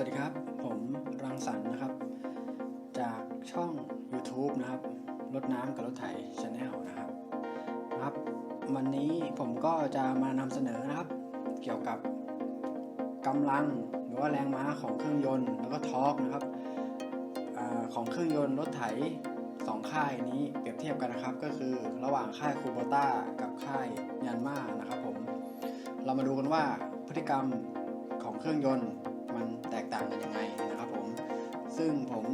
สวัสดีครับ ผมรังสรรค์นะครับ จากช่อง YouTube นะครับรถน้ำกับรถไถชาแนลนะครับครับ วันนี้ผมก็จะมานำเสนอนะครับ เกี่ยวกับกำลังหรือว่าแรงม้าของเครื่องยนต์แล้วก็ทอร์กนะครับอาของเครื่องยนต์รถไถสองค่ายนี้เปรียบเทียบกันนะครับ ก็คือระหว่างค่ายคูโบต้ากับค่ายยันมานะครับผมเรามาดูกันว่าพฤติกรรมของเครื่องยนต์ มันแตกต่างกันยังไงนะครับผมซึ่งผม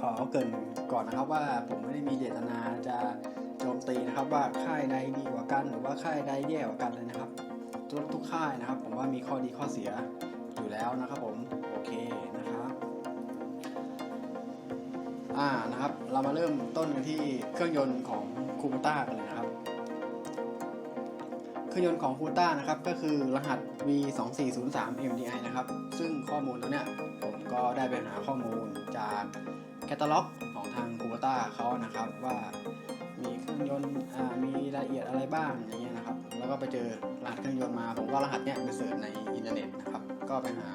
ขอเกินก่อนนะครับว่าผมไม่ได้มีเจตนาจะโจมตีนะครับว่าค่ายใดดีกว่ากัน หรือว่าค่ายใดแย่กว่ากันเลยนะครับทุกทุกค่ายนะครับ ผมว่ามีข้อดีข้อเสียอยู่แล้วนะครับผมโอเคนะครับอ่านะครับ เรามาเริ่มต้นกันที่เครื่องยนต์ของคูปต้ากันเลยนะครับ รื่องยนต์ของคูต้านะครับก็คือรหัส V2403 MDI นะครับ ซึ่งข้อมูลตัวเนี้ยผมก็ได้ไปหาข้อมูลจากแคตตาล็อกของทางคูต้าเขานะครับว่ามีเครื่องยนต์มีรายละเอียดอะไรบ้างอย่างเงี้ยนะครับ แล้วก็ไปเจอรหัสเครื่องยนต์มา ผมก็รหัสเนี้ยไปเสิร์ชในอินเทอร์เน็ตนะครับ ก็ไปหา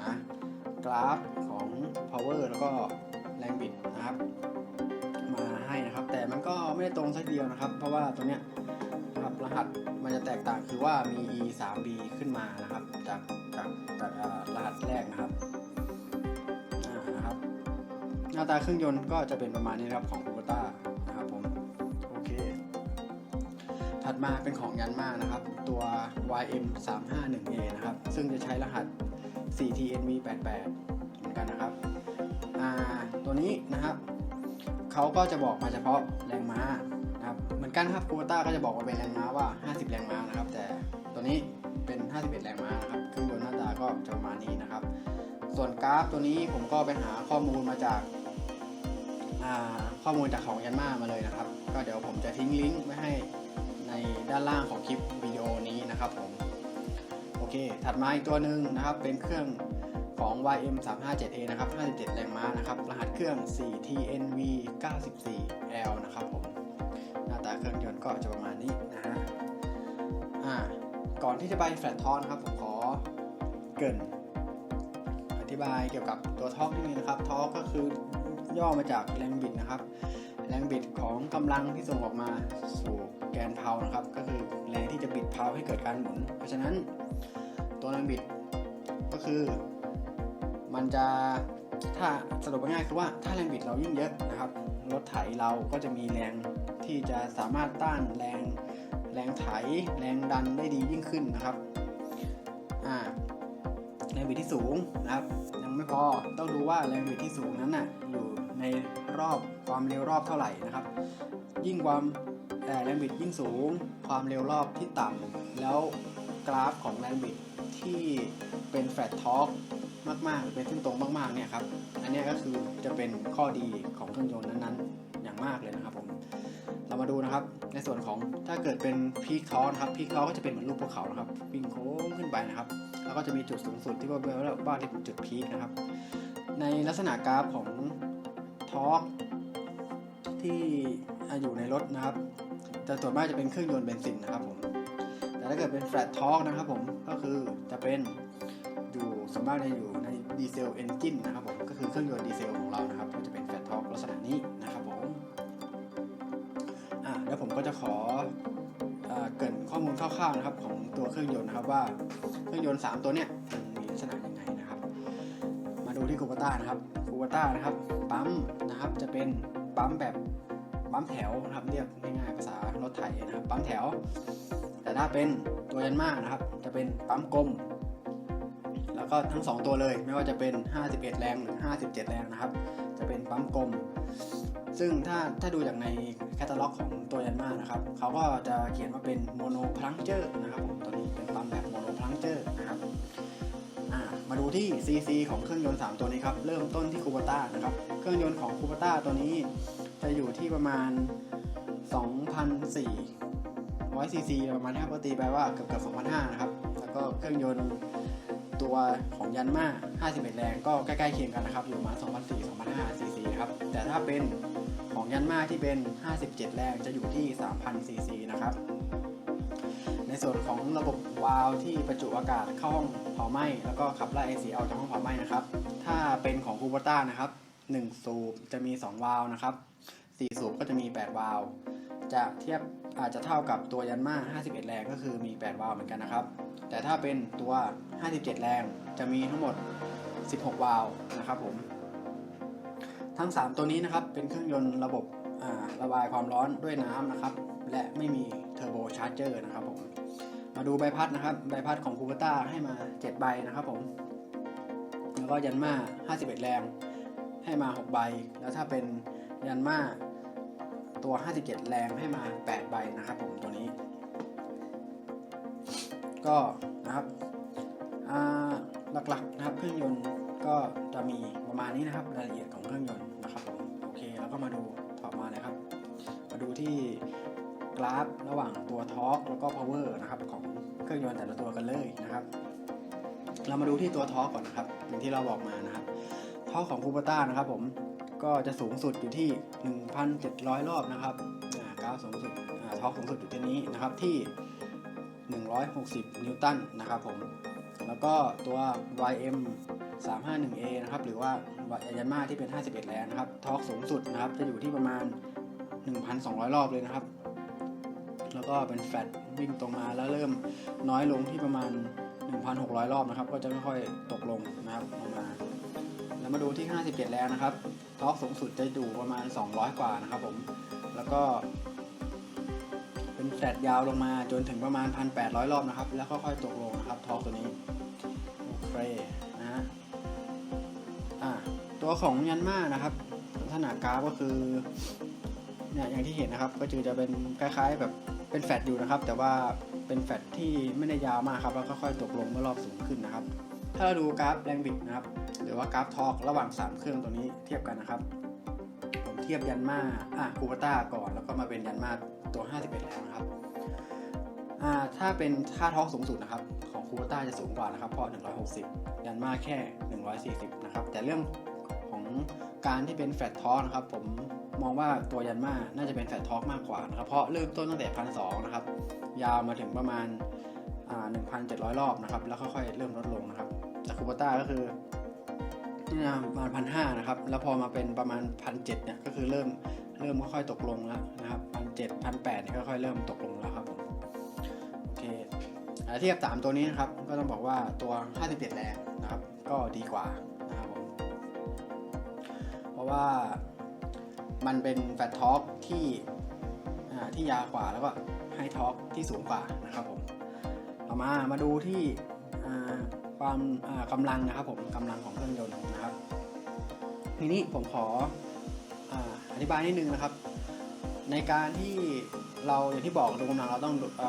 กราฟของ power แล้วก็แรงบิดนะครับ มาให้นะครับ แต่มันก็ไม่ได้ตรงสักเดียวนะครับ เพราะว่าตัวเนี้ยนะครับรหัส มันจะแตกต่างคือว่ามี e 3 b ขึ้นมานะครับ จากจากจากรหัสแรกนะครับอ่านะครับ หน้าตาเครื่องยนต์ก็จะเป็นประมาณนี้ครับของ k u b o t a นะครับผมโอเค ถัดมาเป็นของยันมานะครับ ตัว ym 3 5 1 a นะครับ ซึ่งจะใช้รหัส 4tnv 8 8เหมือนกันนะครับอ่าตัวนี้นะครับเขาก็จะบอกมาเฉพาะแรงม้า เหมือนกันครับโคต้าก็จะบอกว่าเป็นแรงม้าว่า 50 แรงม้านะครับ แต่ตัวนี้เป็น 51 แรงม้านะครับเครื่องยนต์หน้าตาก็จะประมาณนี้นะครับ ส่วนกราฟตัวนี้ผมก็ไปหาข้อมูลมาจากาข้อมูลจากของยันมามาเลยนะครับ ก็เดี๋ยวผมจะทิ้งลิงก์ไว้ให้ในด้านล่างของคลิปวิดีโอนี้นะครับผมโอเค ถัดมาอีกตัวหนึ่งนะครับเป็นเครื่องของ YM 3 5 7 A นะครับ 57 แรงม้านะครับ รหัสเครื่อง 4TNV 94L นะครับผม ตาเครื่องยนต์ก็จะประมาณนี้นะฮะอ่าก่อนที่จะไปแฟลตทอนครับผมขอเกินอธิบายเกี่ยวกับตัวทอร์กนิดนึงนะครับทอกก็คือย่อมาจากแรงบิดนะครับ แรงบิดของกำลังที่ส่งออกมาสู่แกนเพลานะครับ ก็คือแรงที่จะบิดเพลาให้เกิดการหมุน เพราะฉะนั้นตัวแรงบิดก็คือ มันจะถ้าสรุปง่ายๆคือว่าถ้าแรงบิดเรายิ่งเยอะนะครับรถไถเราก็จะมีแรง ที่จะสามารถต้านแรงแรงไถแรงดันได้ดียิ่งขึ้นนะครับอ่าแรงบิดที่สูงนะครับ ยังไม่พอต้องดูว่าแรงบิดที่สูงนั้นน่ะอยู่ในรอบความเร็วรอบเท่าไหร่นะครับ ยิ่งความเอ่แรงบิดยิ่งสูง ความเร็วรอบที่ต่ำแล้วกราฟของแรงบิดที่เป็นแฟลตทอกมากๆ เป็นเส้นตรงมากๆเนี่ยครับ อันนี้ก็คือจะเป็นข้อดีของเครื่องยนต์นั้นๆ อย่างมากเลยนะครับ เรามาดูนะครับ ในส่วนของถ้าเกิดเป็นพีคทอนะครับพีคทอก็จะเป็นเหมือนรูปภูเขานะครับวิ่งโค้งขึ้นไปนะครับ แล้วก็จะมีจุดสูงสุดที่ว่าเรียกว่าที่จุดพีคนะครับ ในลักษณะกราฟของทอร์กที่อยู่ในรถนะครับจะส่วนมากจะเป็นเครื่องยนต์เบนซินนะครับผมแต่ถ้าเกิดเป็นแฟลตทอร์กนะครับผมก็คือจะเป็นอยู่ส่วนมากจะอยู่ในดีเซลเอนจินนะครับผมก็คือเครื่องยนต์ดีเซลของเรานะครับ ก็จะขออ่าเกินข้อมูลคร่าวๆนะครับของตัวเครื่องยนต์นะครับว่าเครื่องยนต์ 3 ตัวเนี้ยมีลักษณะยังไงนะครับ มาดูที่คูปต้านะครับคูปต้านะครับปั๊มนะครับจะเป็นปั๊มแบบปั๊มแถวนะครับเรียกง่ายๆภาษารถไถนะครับปั๊มแถว แต่ถ้าเป็นตัวยันมากนะครับ จะเป็นปั๊มกลม แล้วก็ทั้ง 2 ตัวเลย ไม่ว่าจะเป็น 51 แรงหรือ 57 แรงนะครับ จะเป็นปั๊มกลม ซึ่งถ้าถ้าดูจากในแคตตาล็อกของตัวยันมานะครับเขาก็จะเขียนว่าเป็นโมโนพลังเจอร์นะครับผมตัวนี้เป็นปั๊มแบบโมโนพลังเจอร์นะครับมาดูที่ CC ของเครื่องยนต์ 3 ตัวนี้ครับ เริ่มต้นที่คูปต้านะครับ เครื่องยนต์ของคูปต้าตัวนี้จะอยู่ที่ประมาณ 2,400ซีซีประมาณนี้ครับปกติแปลว่าเกือบเกือบ2,500 นะครับ แล้วก็เครื่องยนต์ ตัวของยันมา51 แรงก็ใกล้ๆเคียงกันนะครับ อยู่มา2,400 2,500ซีซีนะครับ แต่ถ้าเป็นของยันมาที่เป็น 57 แรงจะอยู่ที่3,000ซีซีนะครับ ในส่วนของระบบวาล์วที่ประจุอากาศเข้าห้องเผาไหม้แล้วก็ขับไล่ไอเสียออกจากห้องเผาไหม้นะครับ ถ้าเป็นของคูเบต้านะครับ 1 สูบจะมี 2 วาล์วนะครับ 4 สูบก็จะมี 8 วาล์ว จะเทียบอาจจะเท่ากับตัวยันมา51 แรงก็คือมี 8 วาล์วเหมือนกันนะครับ แต่ถ้าเป็นตัว 57 แรงจะมีทั้งหมด 16 วาล์วนะครับผม ทั้ง 3 ตัวนี้นะครับเป็นเครื่องยนต์ระบบระบายความร้อนด้วยน้ำนะครับ และไม่มีเทอร์โบชาร์เจอร์นะครับผม มาดูใบพัดนะครับ ใบพัดของคูเปต้าให้มา 7 ใบนะครับผม แล้วก็ยันมา51 แรงให้มา 6 ใบ แล้วถ้าเป็นยันมา ตัว 57 แรงให้มา 8 ใบนะครับผมตัวนี้ ก็นะครับอ่าหลักๆนะครับเครื่องยนต์ก็จะมีประมาณนี้นะครับรายละเอียดของเครื่องยนต์นะครับผมโอเคแล้วก็มาดูต่อมาเลยครับมาดูที่กราฟระหว่างตัวทอร์กแล้วก็พาวเวอร์นะครับของเครื่องยนต์แต่ละตัวกันเลยนะครับ เรามาดูที่ตัวทอร์กก่อนนะครับอย่างที่เราบอกมานะครับทอร์กของคูเปต้านะครับผม ก็จะสูงสุดอยู่ที่ 1,700 รอบนะครับอ่ากราฟสูงสุดอ่าทอร์กสูงสุดอยู่ที่นี้นะครับที่ 160 นิวตันนะครับผม แล้วก็ตัว YM 351A นะครับหรือว่ายันมาที่เป็น 51 แรงนะครับทอร์กสูงสุดนะครับจะอยู่ที่ประมาณ 1,200 รอบเลยนะครับ แล้วก็เป็นแฟลตวิ่งตรงมาแล้วเริ่มน้อยลงที่ประมาณ 1,600 รอบนะครับ ก็จะค่อยๆตกลงนะครับลงมา แล้วมาดูที่ 57 แรงนะครับ ทอร์กสูงสุดจะอยู่ประมาณ 200 กว่านะครับผม แล้วก็ เป็นแฟลตยาวลงมาจนถึงประมาณ 1,800 รอบนะครับ แล้วค่อยๆตกลงนะครับท็อร์กตัวนี้ โอเคนะฮะอ่าตัวของยันมานะครับลักษณะกราฟก็คือเนี่ยอย่างที่เห็นนะครับ ก็คือจะเป็นคล้ายๆแบบเป็นแฟลตอยู่นะครับ แต่ว่าเป็นแฟลตที่ไม่ได้ยาวมากครับ แล้วก็ค่อยตกลงเมื่อรอบสูงขึ้นนะครับ ถ้าเราดูกราฟแรงบิดนะครับ หรือว่ากราฟทอร์กระหว่าง 3 เครื่องตัวนี้เทียบกันนะครับ ผมเทียบยันมาอะคูปต้าก่อน แล้วก็มาเป็นยันมาตัว 51แรงนะครับอ่าถ้าเป็นค่าทอร์กสูงสุดนะครับ ของคูปต้าจะสูงกว่านะครับ เพราะ 160 ยันมาแค่ 140 นะครับ แต่เรื่องของการที่เป็นแฟลตทอร์กนะครับ ผมมองว่าตัวยันมาน่าจะเป็นแฟลตทอร์กมากกว่านะครับ เพราะเริ่มต้นตั้งแต่พันสนะครับ ยาวมาถึงประมาณอ่า1,700 รอบนะครับ แล้วค่อยๆ เริ่มลดลงนะครับแต่คูปต้าก็คือ ประมาณพันห้านะครับ แล้วพอมาเป็นประมาณพันเจ็ดเนี่ยก็คือเริ่มเริ่มค่อยๆตกลงแล้วนะครับพันเจ็ดพันแปดเนี่ยค่อยๆเริ่มตกลงแล้วครับผมโอเคเทียบ3ตัวนี้นะครับก็ต้องบอกว่าตัว 57 แรงนะครับ ก็ดีกว่านะครับผมเพราะว่ามันเป็นแฟตทอร์กที่ที่ยาวกว่าแล้วก็ไฮทอร์กที่สูงกว่านะครับผมต่อมามาดูที่ ความอ่ากำลังนะครับผมกำลังของเครื่องยนต์นะครับทีนี้ผมขอออธิบายนิดนึงนะครับ ในการที่เราอย่างที่บอกดูกำลังเราต้องอ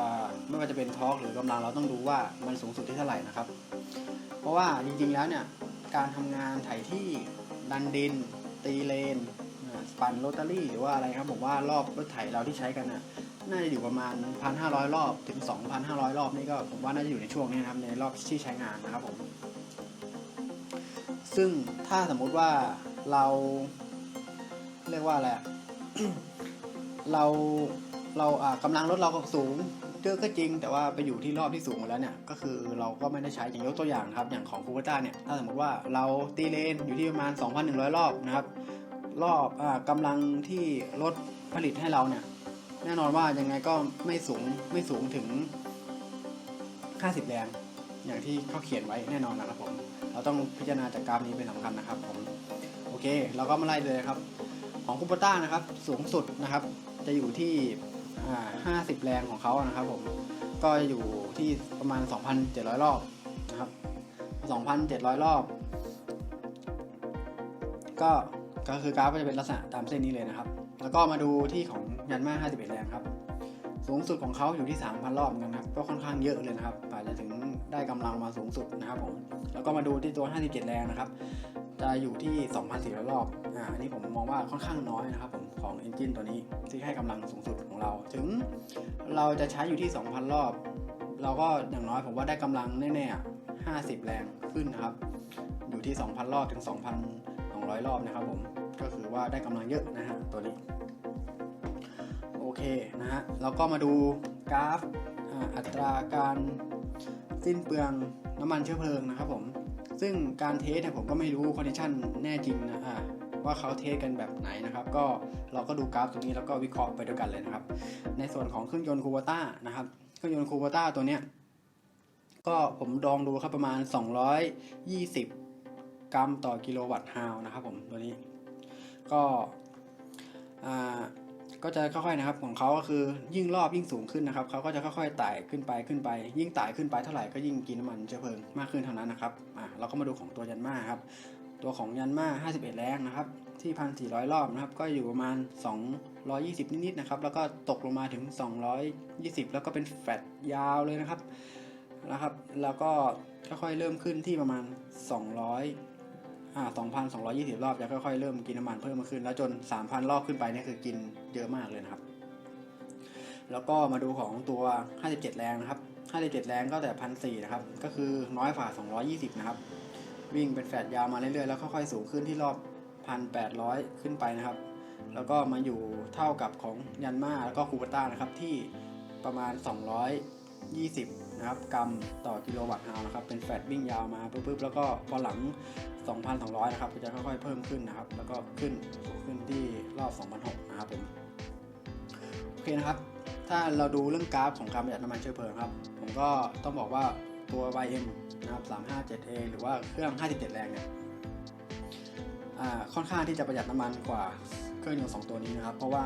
ไม่ว่าจะเป็นทอร์กหรือกำลังเราต้องดูว่ามันสูงสุดที่เท่าไหร่นะครับ เพราะว่าจริงๆแล้วเนี่ยการทำงานไถที่ดันดิน ตีเลนสปันโรตารี่หรือว่าอะไรครับผมว่ารอบรถไถเราที่ใช้กันน่ะ น่าจะอยู่ประมาณ 1,500 รอบถึง 2,500 รอบนี่ก็ผมว่าน่าจะอยู่ในช่วงนี้นะครับในรอบที่ใช้งานนะครับผม ซึ่งถ้าสมมุติว่าเรา เรียกว่าอะไรเราเราอ่ากำลังรถเราก็สูงเยอะก็จริง แต่ว่าไปอยู่ที่รอบที่สูงหมดแล้วเนี่ย ก็คือเราก็ไม่ได้ใช้อย่างยกตัวอย่างครับ อย่างของคูเปต้าเนี่ย ถ้าสมมติว่าเราตีเลนอยู่ที่ประมาณ 2,100 รอบนะครับ รอบอ่ากำลังที่รถผลิตให้เราเนี่ย แน่นอนว่ายังไงก็ไม่สูงไม่สูงถึง 50 แรง อย่างที่เขาเขียนไว้แน่นอนนะครับผม เราต้องพิจารณาจากกราฟนี้เป็นสำคัญนะครับผม โอเค เราก็มาไล่เลยครับ ของคูปต้านะครับ สูงสุดนะครับ จะอยู่ที่ 50 แรงของเขานะครับผม ก็อยู่ที่ประมาณ 2,700 รอบนะครับ 2,700 รอบ ก็ ก็คือกราฟก็จะเป็นลักษณะตามเส้นนี้เลยนะครับ แล้วก็มาดูที่ของยันมา51แรงครับ สูงสุดของเขาอยู่ที่ 3,000 รอบนกันครับก็ค่อนข้างเยอะเลยนะครับกว่าจะถึงได้กำลังมาสูงสุดนะครับผมแล้วก็มาดูที่ตัว 57 แรงนะครับ จะอยู่ที่ 2,400 รอบอ่าอันนี้ผมมองว่าค่อนข้างน้อยนะครับผมของ Engine ตัวนี้ที่ให้กำลังสูงสุดของเรา ถึงเราจะใช้อยู่ที่ 2,000 รอบ เราก็อย่างน้อยผมว่าได้กำลังแน่ๆ50 แรงขึ้นนะครับ อยู่ที่ 2,000 รอบถึง 2,000 200 รอบนะครับผมก็คือว่าได้กำลังเยอะนะฮะตัวนี้โอเคนะฮะแล้วก็มาดูกราฟอัตราการสิ้นเปลืองน้ำมันเชื้อเพลิงนะครับผมซึ่งการเทสเนี่ยผมก็ไม่รู้คอนดิชันแน่จริงนะอ่าว่าเขาเทสกันแบบไหนนะครับ ก็เราก็ดูกราฟตรงนี้แล้วก็วิเคราะห์ไปด้วยกันเลยนะครับ ในส่วนของเครื่องยนต์คูเบต้านะครับเครื่องยนต์คูเบต้าตัวเนี้ยก็ผมลองดูครับประมาณ 220 กรัมต่อกิโลวัตต์ฮาวนะครับผมตัวนี้ก็ก็จะค่อยๆนะครับของเขาก็คือยิ่งรอบยิ่งสูงขึ้นนะครับเขาก็จะค่อยๆไต่ขึ้นไปขึ้นไป ยิ่งไต่ขึ้นไปเท่าไหร่ก็ยิ่งกินน้ำมันเชื้อเพลิงมากขึ้นเท่านั้นนะครับอ่าเราก็มาดูของตัวยันมาครับตัวของยันมา51 แรงนะครับที่ 1,400 รอบนะครับก็อยู่ประมาณ 220 นิดๆนะครับแล้วก็ตกลงมาถึง 220 แล้วก็เป็นแฟตยาวเลยนะครับนะครับ แล้วก็ค่อยๆเริ่มขึ้นที่ประมาณ 200 อ่า2,220รอบจะค่อยๆเริ่มกินน้ำมันเพิ่มมาขึ้น แล้วจน3,000รอบขึ้นไปนี่คือกินเยอะมากเลยนะครับ แล้วก็มาดูของตัว57แรงนะครับ57แรงก็แต่1,400นะครับ ก็คือน้อยกว่า220นะครับ วิ่งเป็นแฟลตยาวมาเรื่อยๆแล้วค่อยๆสูงขึ้นที่รอบ1,800ขึ้นไปนะครับ แล้วก็มาอยู่เท่ากับของยันมาแล้วก็คูบต้านะครับที่ประมาณ220 นะครับกรัมต่อกิโลวัตต์ฮาวนะครับเป็นแฟลตวิ่งยาวมาปุ๊บๆแล้วก็พอหลัง 2,200 นะครับก็จะค่อยๆเพิ่มขึ้นนะครับ แล้วก็ขึ้นขึ้นที่รอบ 2,600 นะครับผมโอเคนะครับ ถ้าเราดูเรื่องกราฟของการประหยัดน้ำมันเชื้อเพลิงครับ ผมก็ต้องบอกว่าตัว YM นะครับ 357A หรือว่าเครื่อง 57 แรงเนี่ยอ่าค่อนข้างที่จะประหยัดน้ำมันกว่าเครื่องยนต์สองตัวนี้นะครับ เพราะว่า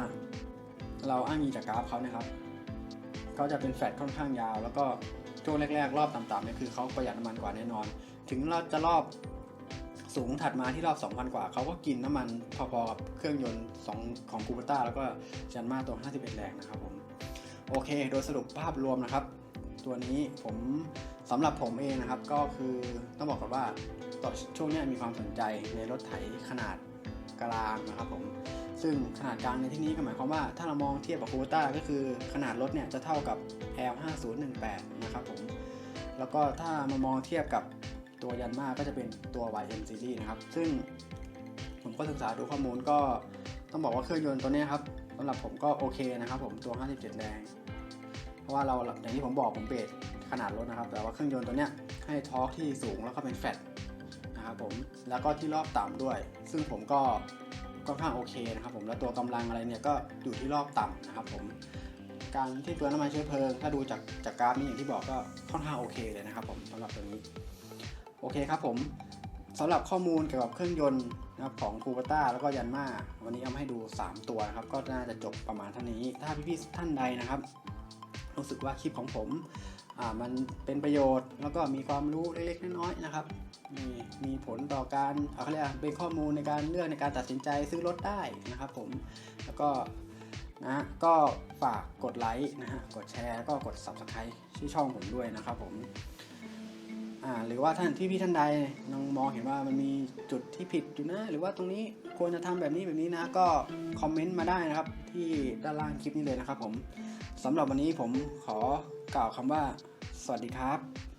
เราอ้างอิงจากกราฟเขานะครับเขาจะเป็นแฟลตค่อนข้างยาว แล้วก็ ช่วงแรกๆ รอบต่ำๆเนี่ยคือเขาประหยัดน้ำมันกว่าแน่นอน ถึงเราจะรอบสูงถัดมาที่รอบ 2,000 กว่า เขาก็กินน้ำมันพอๆกับเครื่องยนต์2ของคูเปต้าแล้วก็จันมาตัว 51 แรงนะครับผม โอเค โดยสรุปภาพรวมนะครับ ตัวนี้ผมสำหรับผมเองนะครับ ก็คือต้องบอกก่อนว่าต่อช่วงนี้มีความสนใจในรถไถขนาดกลางนะครับผม ซึ่งขนาดกลางในที่นี้ก็หมายความว่าถ้าเรามองเทียบกับคูเปต้าก็คือขนาดรถเนี่ยจะเท่ากับ L 5 0 1 8 นะครับผม แล้วก็ถ้ามามองเทียบกับตัวยันมาก็จะเป็นตัว YM Series นะครับ ซึ่งผมก็ศึกษาดูข้อมูลก็ต้องบอกว่าเครื่องยนต์ตัวนี้ครับสำหรับผมก็โอเคนะครับผมตัว 57 แรง เพราะว่าเราอย่างที่ผมบอกผมเบสขนาดรถนะครับ แต่ว่าเครื่องยนต์ตัวเนี้ยให้ทอร์กที่สูงแล้วก็เป็นแฟตนะครับผม แล้วก็ที่รอบต่ำด้วย ซึ่งผมก็ค่อนข้างโอเคนะครับผม แล้วตัวกำลังอะไรเนี่ยก็อยู่ที่รอบต่ำนะครับผม การที่ตัวน้ำมันเชื้อเพลิง ถ้าดูจากจากกราฟนี้อย่างที่บอกก็ค่อนข้างโอเคเลยนะครับผมสำหรับตัวนี้ โอเคครับผมสำหรับข้อมูลเกี่ยวกับเครื่องยนต์นะครับของคูเปต้าแล้วก็ยันมาวันนี้เอามาให้ดู 3 ตัวนะครับ ก็น่าจะจบประมาณเท่านี้ ถ้าพี่ๆท่านใดนะครับ รู้สึกว่าคลิปของผมมันเป็นประโยชน์แล้วก็มีความรู้เล็กๆน้อยๆนะครับมีมีผลต่อการเอาเขาเรียกอะเป็นข้อมูลในการเลือกในการตัดสินใจซื้อรถได้นะครับผมแล้วก็ นะก็ฝากกดไลค์นะฮะกดแชร์แล้วก็กด subscribe ที่ช่องผมด้วยนะครับผมอ่าหรือว่าท่านที่พี่ท่านใดลองมองเห็นว่ามันมีจุดที่ผิดอยู่นะหรือว่าตรงนี้ควรจะทำแบบนี้แบบนี้นะ ก็คอมเมนต์มาได้นะครับ ที่ด้านล่างคลิปนี้เลยนะครับผมสำหรับวันนี้ผมขอกล่าวคำว่า สวัสดีครับ